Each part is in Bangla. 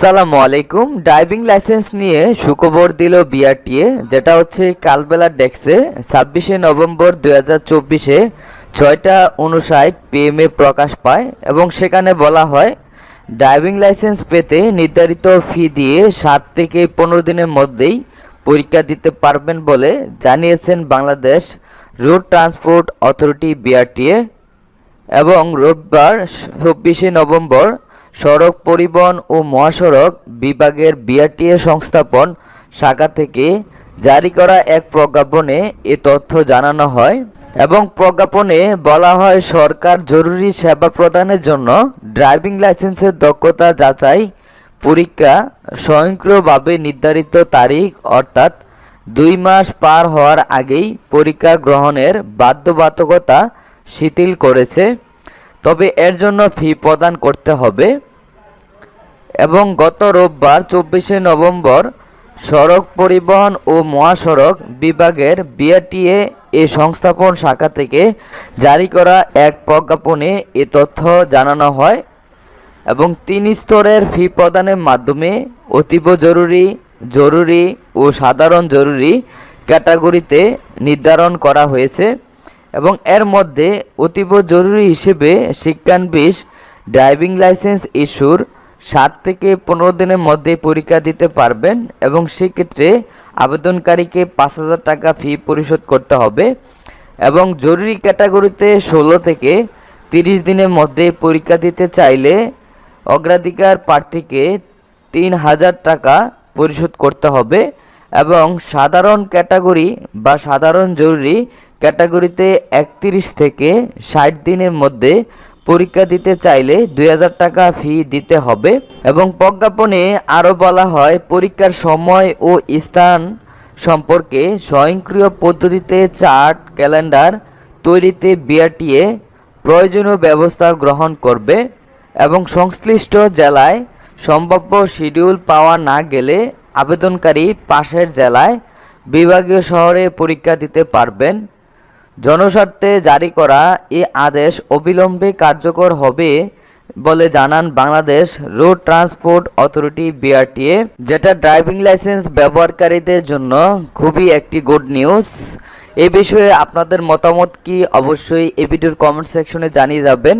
সালামু আলাইকুম। ড্রাইভিং লাইসেন্স নিয়ে সুখবর দিল বিআরটিএ যেটা হচ্ছে কালবেলা ডেক্সে ছাব্বিশে নভেম্বর দু হাজার চব্বিশে ছয়টা উনষাট পিএমএ প্রকাশ পায় এবং সেখানে বলা হয় ড্রাইভিং লাইসেন্স পেতে নির্ধারিত ফি দিয়ে সাত থেকে পনেরো দিনের মধ্যেই পরীক্ষা দিতে পারবেন বলে জানিয়েছেন Bangladesh road transport authority BRTA এবং রোববার চব্বিশে নভেম্বর সড়ক পরিবহন ও মহাসড়ক বিভাগের বিআরটিএ সংস্থাপন শাখা থেকে জারি করা এক প্রজ্ঞাপনে এ তথ্য জানানো হয় এবং প্রজ্ঞাপনে বলা হয়, সরকার জরুরি সেবা প্রদানের জন্য ড্রাইভিং লাইসেন্সের দক্ষতা যাচাই পরীক্ষা স্বয়ংক্রিয়ভাবে নির্ধারিত তারিখ, অর্থাৎ দুই মাস পার হওয়ার আগেই পরীক্ষা গ্রহণের বাধ্যবাধকতা শিথিল করেছে। তবে এর জন্য ফি প্রদান করতে হবে। এবং গত রোববার চব্বিশে নভেম্বর সড়ক পরিবহন ও মহাসড়ক বিভাগের বিআরটিএ এ সংস্থাপন শাখা থেকে জারি করা এক প্রজ্ঞাপনে এ তথ্য জানানো হয় এবং তিন স্তরের ফি প্রদানের মাধ্যমে অতীব জরুরি জরুরি ও সাধারণ জরুরি ক্যাটাগরিতে নির্ধারণ করা হয়েছে এবং এর মধ্যে অতীব জরুরি হিসেবে শিক্ষানবিশ, ড্রাইভিং লাইসেন্স ইস্যুর সাত থেকে পনেরো দিনের মধ্যে পরীক্ষা দিতে পারবেন এবং সেক্ষেত্রে আবেদনকারীকে পাঁচ হাজার টাকা ফি পরিশোধ করতে হবে এবং জরুরি ক্যাটাগরিতে ষোলো থেকে তিরিশ দিনের মধ্যে পরীক্ষা দিতে চাইলে অগ্রাধিকার প্রার্থীকে তিন হাজার টাকা পরিশোধ করতে হবে এবং সাধারণ ক্যাটাগরি বা সাধারণ জরুরি ক্যাটাগরিতে একত্রিশ থেকে ষাট দিনের মধ্যে পরীক্ষা দিতে চাইলে দুই হাজার টাকা ফি দিতে হবে এবং প্রজ্ঞাপনে আরও বলা হয়, পরীক্ষার সময় ও স্থান সম্পর্কে স্বয়ংক্রিয় পদ্ধতিতে চার্ট, ক্যালেন্ডার তৈরিতে বিআরটিএ প্রয়োজনীয় ব্যবস্থা গ্রহণ করবে এবং সংশ্লিষ্ট জেলায় সম্ভাব্য শিডিউল পাওয়া না গেলে আবেদনকারী পাশের জেলায় বিভাগীয় শহরে পরীক্ষা দিতে পারবেন। জনস্বার্থে জারি করা এ আদেশ অবিলম্বে কার্যকর হবে বলে জানান Bangladesh road transport authority BRTA, যেটা ড্রাইভিং লাইসেন্স ব্যবহারকারীদের জন্য খুবই একটি গুড নিউজ। এ বিষয়ে আপনাদের মতামত কি অবশ্যই এ ভিডিওর কমেন্ট সেকশনে জানিয়ে যাবেন।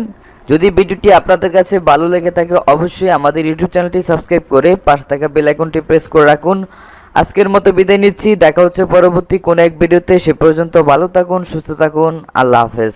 যদি ভিডিওটি আপনাদের কাছে ভালো লেগে থাকে, অবশ্যই আমাদের ইউটিউব চ্যানেলটি সাবস্ক্রাইব করে পাশে থাকা বেল আইকনটি প্রেস করে রাখুন। আজকের মতো বিদায় নিচ্ছি। দেখা হচ্ছে পরবর্তী কোনো এক ভিডিওতে। সে পর্যন্ত ভালো থাকুন, সুস্থ থাকুন। আল্লাহ হাফেজ।